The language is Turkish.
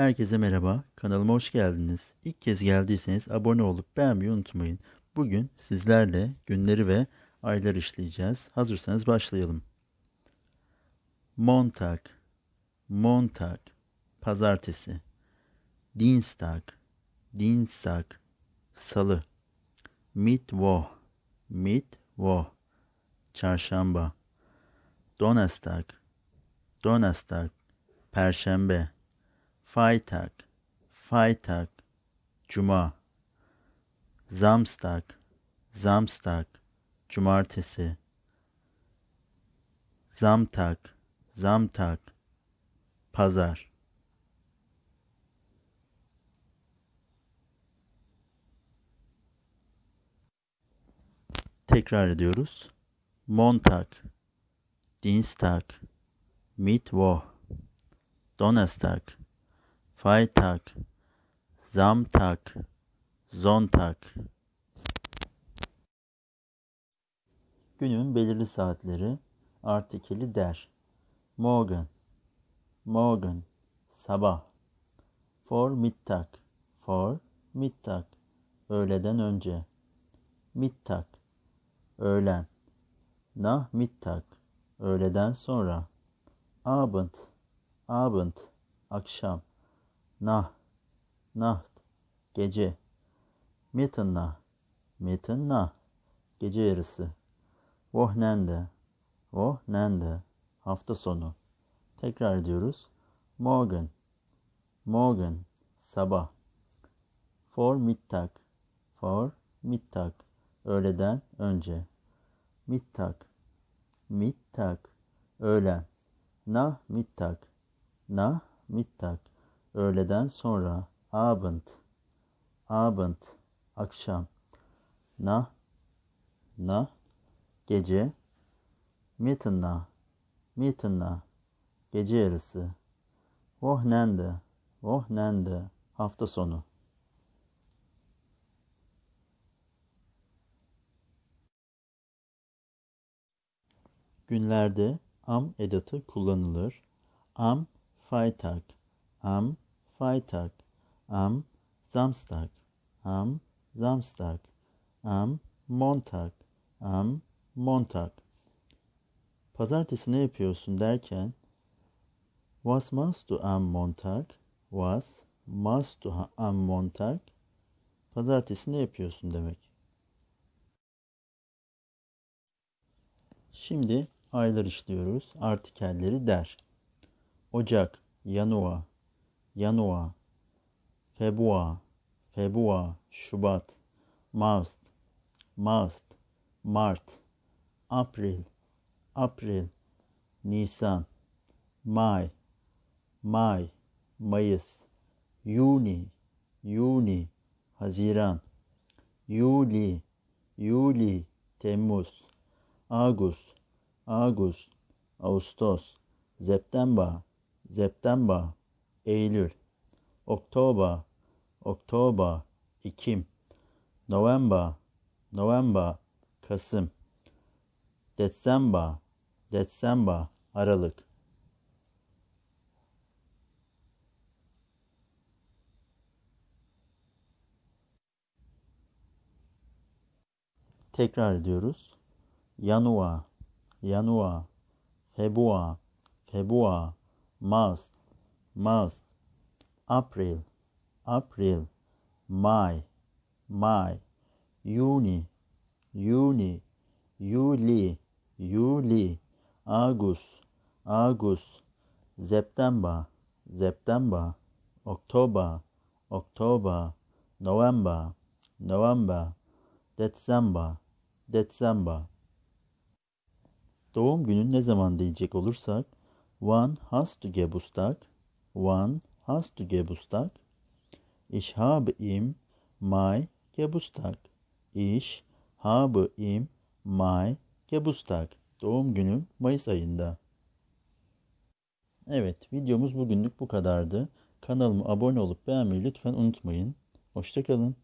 Herkese merhaba, kanalıma hoş geldiniz. İlk kez geldiyseniz abone olup beğenmeyi unutmayın. Bugün sizlerle günleri ve aylar işleyeceğiz. Hazırsanız başlayalım. Montag, Montag, pazartesi. Dienstag, Dienstag, salı. Mittwoch, Mittwoch, çarşamba. Donnerstag, Donnerstag, perşembe. Freitag, Freitag, Cuma. Samstag, Samstag, Cumartesi. Samtag, Samtag, Pazar. Tekrar ediyoruz. Montag, Dienstag, Mittwoch, Donnerstag, Freitag, Samstag, Sonntag. Günün belirli saatleri artikeli der. Morgen, morgen, sabah. For Mittag, for Mittag, öğleden önce. Mittag, öğlen. Nach Mittag, öğleden sonra. Abend, Abend, akşam. Nah, Nacht, gece. Mitternacht, Mitternacht, gece yarısı. Wochenende, Wochenende, hafta sonu. Tekrar ediyoruz. Morgen, Morgen, sabah. For Mittag, for Mittag, öğleden önce. Mittag, Mittag, öğlen. Nach Mittag, nach Mittag, öğleden sonra. Abend, Abend, akşam. Nach, nach, gece. Mitternacht, Mitternacht, gece yarısı. Wochenende, Wochenende, hafta sonu. Günlerde am edatı kullanılır. Am Freitag, am Freitag, am Samstag, am Samstag, am Montag, am Montag. Pazartesi ne yapıyorsun derken Was machst du am Montag? Was machst du am Montag? Pazartesi ne yapıyorsun demek. Şimdi aylar işliyoruz. Artikelleri der. Ocak, Januar, Januar, Februar, Februar, Şubat, Mart, Mart, Mart, April, April, Nisan, May, May, Mayıs, Yuni, Yuni, Haziran, Yuli, Yuli, Temmuz, Ağustos, Ağustos, Ağustos, September, September, Eylül, Oktober, Oktober, Ekim, November, November, Kasım, December, December, Aralık. Tekrar ediyoruz. Januar, Januar, Februar, Februar, Mart, Mart, April, April, May, May, Juni, Juni, Juli, Juli, Ağustos, Ağustos, September, September, Oktober, Oktober, November, November, December, December. Doğum günün ne zaman diyecek olursak, Wann hast du Geburtstag? Wann hast du Geburtstag? Ich habe im Mai Geburtstag. Ich habe im Mai Geburtstag. Doğum günüm Mayıs ayında. Evet, videomuz bugünlük bu kadardı. Kanalıma abone olup beğenmeyi lütfen unutmayın. Hoşçakalın.